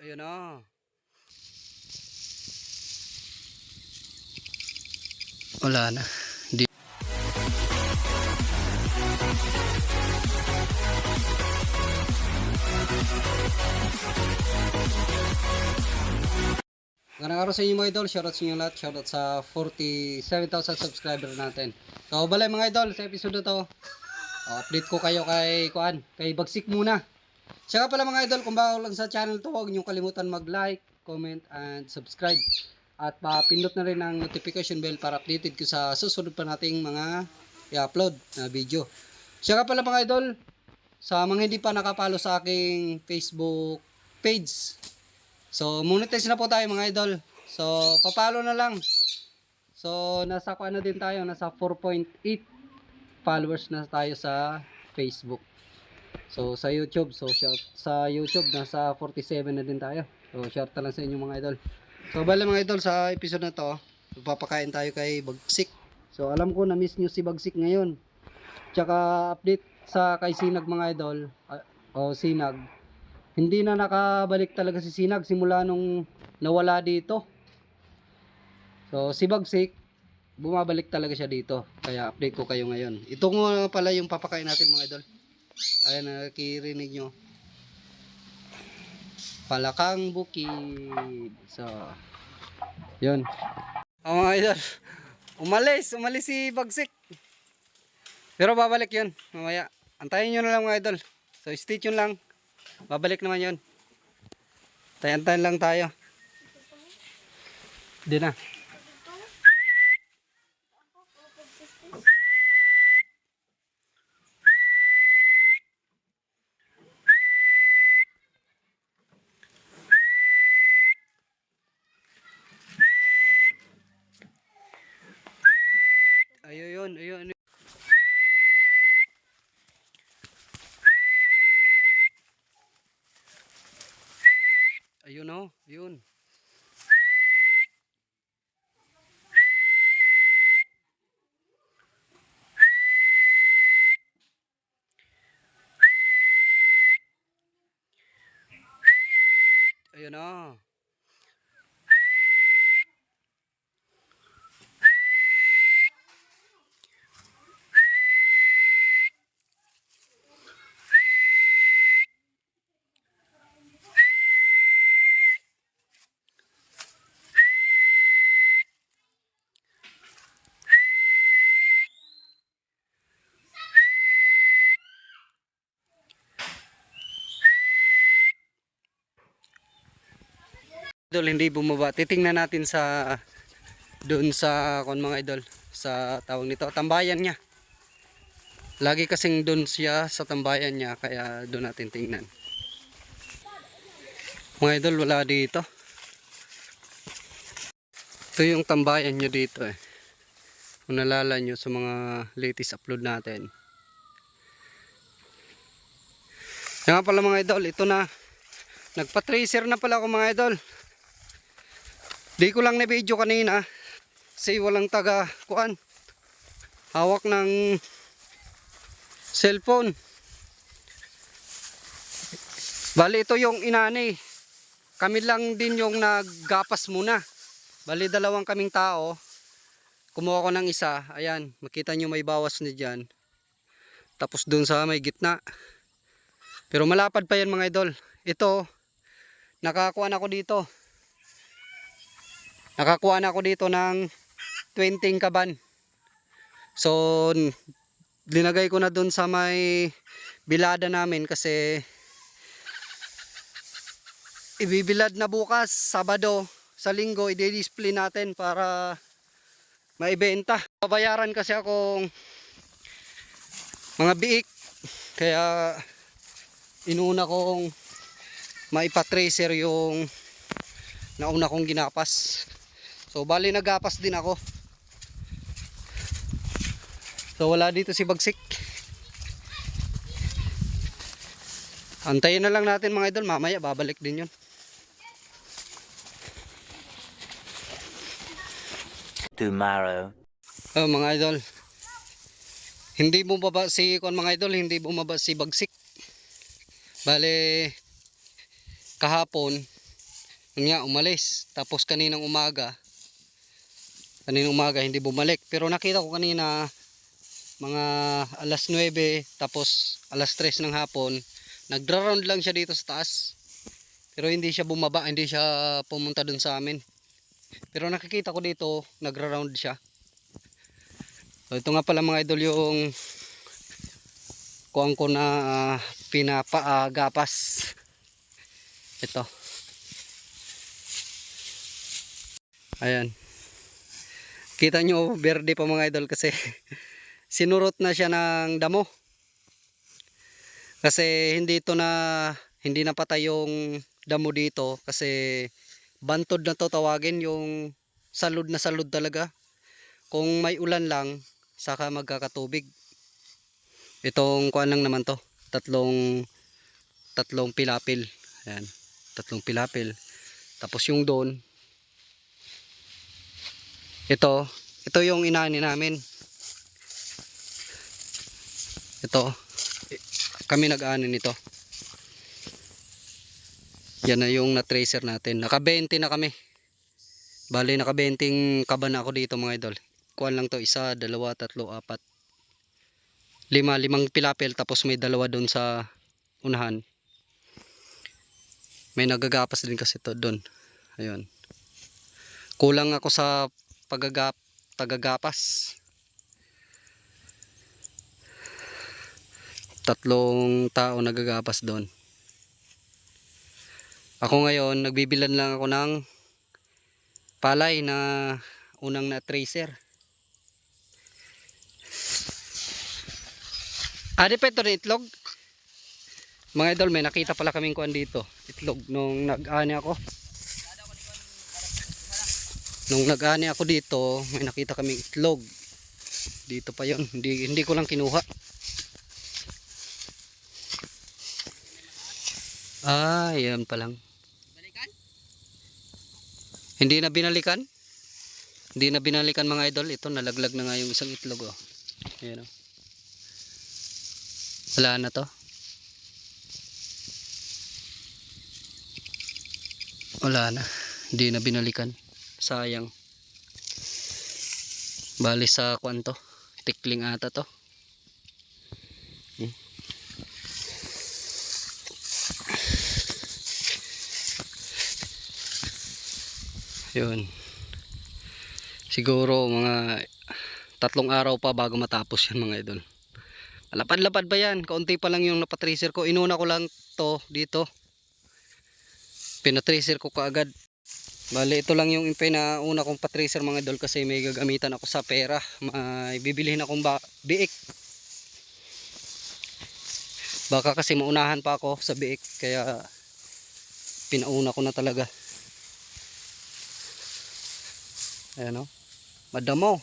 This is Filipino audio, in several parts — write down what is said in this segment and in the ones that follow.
Ayun na. Wala na. Di Magandang araw sa inyo mga idol. Shoutout sa inyo lahat. Shoutout sa 47,000 subscriber natin. So, balay mga idol, sa episode na to, update ko kayo kay Kuan, kay Bagsik muna. Nga pala mga idol, kung bago lang sa channel to, huwag niyo kalimutan mag-like, comment, and subscribe. At papindot na rin ang notification bell para updated ko sa susunod pa nating mga i-upload na video. Nga pala mga idol, sa mga hindi pa nakapalo sa aking Facebook page, So, monetize na po tayo mga idol. So, papalo na lang. So, nasa kuha na din tayo. Nasa 4.8 followers na tayo sa Facebook. So, sa YouTube. So, shout, sa YouTube, nasa 47 na din tayo. So, shout na lang sa inyo mga idol. So, bala mga idol, sa episode na to, magpapakain tayo kay Bagsik. So, alam ko na-miss nyo si Bagsik ngayon. Tsaka, update sa kay Sinag mga idol. ah, o Sinag hindi na nakabalik talaga si Sinag simula nung nawala dito. So, si Bagsik, bumabalik talaga siya dito. Kaya update ko kayo ngayon. Ito nga pala yung papakain natin mga idol. Ayan, nakikirinig nyo. Palakang bukid. So, yun. Oh, mga idol. Umalis, umalis si Bagsik. Pero babalik yun, mamaya. Antayin nyo na lang mga idol. So, stay tuned lang. Babalik naman yon. Tayan-tayan lang tayo. Di na. Ayun, ayun, ayun. Ayun oh, yun. Ayun oh. Idol hindi bumaba. Titingnan natin sa doon sa kon mga idol sa tawag nito tambayan niya. Lagi kasing doon siya sa tambayan niya kaya doon natin tingnan. Mga idol wala dito. Ito yung tambayan niya dito eh. Kung nalala nyo sa mga latest upload natin. Kaya nga pala mga idol, ito na. Nagpa-tracer na pala ako mga idol. Di ko lang na-video kanina. Kasi walang taga kuan. Hawak ng cellphone. Bali ito yung inani. Kami lang din yung naggapas muna. Bali dalawang kaming tao. Kumuha ko ng isa. Ayan, makita nyo may bawas na dyan. Tapos dun sa may gitna. Pero malapad pa yan mga idol. Ito, nakakuha na ako dito. Nakakuha na ako dito ng 20 kaban. So, linagay ko na dun sa may bilada namin kasi ibibilad na bukas, Sabado, sa linggo, i-display natin para maibenta. Babayaran kasi akong mga biik. Kaya inuna kong maipatracer yung nauna kong ginapas. So bali nagapas din ako. So wala dito si Bagsik. Antayin na lang natin mga idol, mamaya babalik din yun. tomorrow. Oh mga idol. Hindi bumaba si kon mga idol, hindi bumaba si Bagsik. Bale kahapon nga, umalis. Tapos kaninang umaga, kaninang umaga hindi bumalik. Pero nakita ko kanina, mga alas 9, tapos alas 3 ng hapon, nagra-round lang siya dito sa taas. Pero hindi siya bumaba, hindi siya pumunta dun sa amin. Pero nakikita ko dito, nagra-round siya. So ito nga pala mga idol yung kuang ko na ah, pinapaagapas. Ito. Ayan. Kita nyo, verde pa mga idol kasi sinurot na siya ng damo. Kasi hindi ito na, hindi napatay yung damo dito kasi bantod na to tawagin yung salud na salud talaga. Kung may ulan lang, saka magkakatubig. Itong kuan lang naman to, tatlong tatlong pilapil. Ayan, tatlong pilapil. Tapos yung doon, ito, ito yung inani namin. Ito, kami nag-ani nito. Yan na yung na-tracer natin. Naka-20 na kami. Bali, naka-20 kaba na ako dito mga idol. Kuan lang to, isa, dalawa, tatlo, apat. Lima, limang pilapil tapos may dalawa doon sa unahan. May nagagapas din kasi to doon. Ayun. Kulang ako sa pagagap tagagapas. Tatlong tao nagagapas doon. Ako ngayon, nagbibilan lang ako ng palay na unang na tracer. Adi pa ito na itlog? Mga idol, may nakita pala kaming kuan dito. Itlog nung nag-ani ako. Nung nag-ani ako dito, may nakita kaming itlog. Dito pa yon Hindi, hindi ko lang kinuha. Ah, yan pa lang. Hindi na binalikan? Hindi na binalikan mga idol. Ito, nalaglag na nga yung isang itlog. Oh. Ayan, oh. Wala na to. Wala na. Hindi na binalikan. Sayang. Bali sa kwan to. Tikling ata to. Hmm. Yun. Siguro mga tatlong araw pa bago matapos yan mga idol. Lapad-lapad ba yan? Kaunti pa lang yung napatracer ko. Inuna ko lang to dito. Pinatracer ko kaagad. Bali, ito lang yung pinauna kong patracer mga idol kasi may gagamitan ako sa pera. May bibilihin akong ba biik. Baka kasi maunahan pa ako sa biik kaya pinauna ko na talaga. Ayan o. Madamo.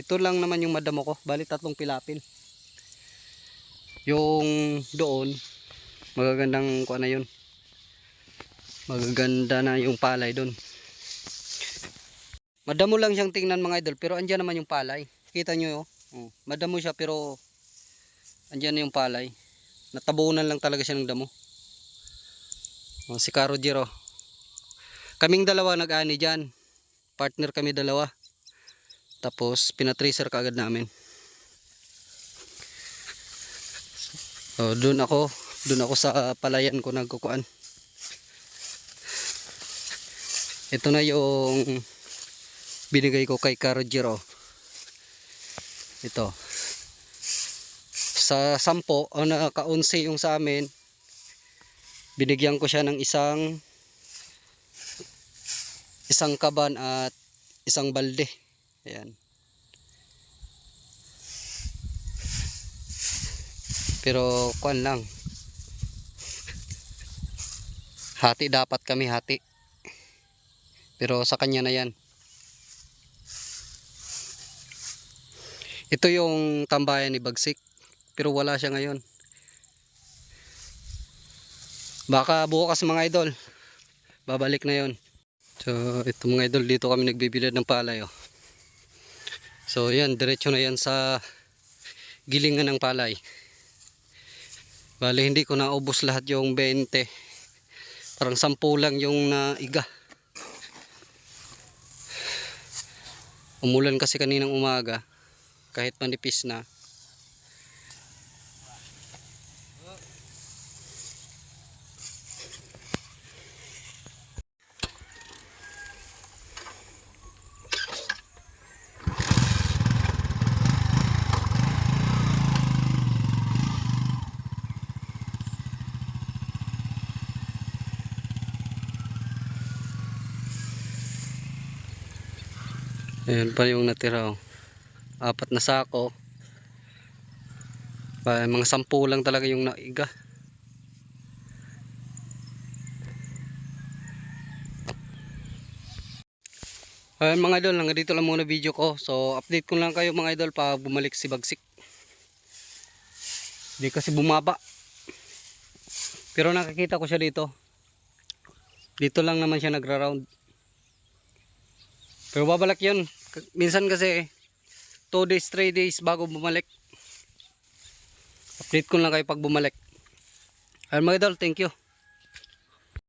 Ito lang naman yung madamo ko. Bali tatlong pilapil. Yung doon, magagandang kuha na yun. Magaganda na yung palay doon. Madamo lang siyang tingnan mga idol, pero andyan naman yung palay. Kita nyo oh. Oh, madamo siya pero andyan na yung palay. Natabunan lang talaga siya ng damo. Oh, si Caro Jiro. Kaming dalawa nag-ani dyan. Partner kami dalawa. Tapos pinatracer kaagad namin. Oh, doon ako, doon ako sa palayan ko nagkukuan. Ito na yung binigay ko kay Karojiro. Ito. Sa sampo, o naka-11 yung sa amin, binigyan ko siya ng isang isang kaban at isang balde. Ayan. Pero kuan lang. Hati dapat kami hati. Pero sa kanya na yan. Ito yung tambayan ni Bagsik. Pero wala siya ngayon. Baka bukas mga idol. Babalik na yon. So ito mga idol dito kami nagbibilad ng palay. Oh. So yan diretso na yan sa gilingan ng palay. Bali hindi ko naubos lahat yung 20. Parang 10 lang yung naiga. Umulan kasi kaninang umaga. Kahit manipis na. Ayan pa yung natira oh. Apat na sako. Mga sampu lang talaga yung naiga. Ayan mga idol, hanggang dito lang muna video ko. So update ko lang kayo mga idol pa bumalik si Bagsik. Di kasi bumaba. Pero nakikita ko siya dito. Dito lang naman siya nagra-round. Pero babalik yun. Minsan kasi 2 days, 3 days bago bumalik. Update ko lang kayo pag bumalik. Ayun mga idol, thank you.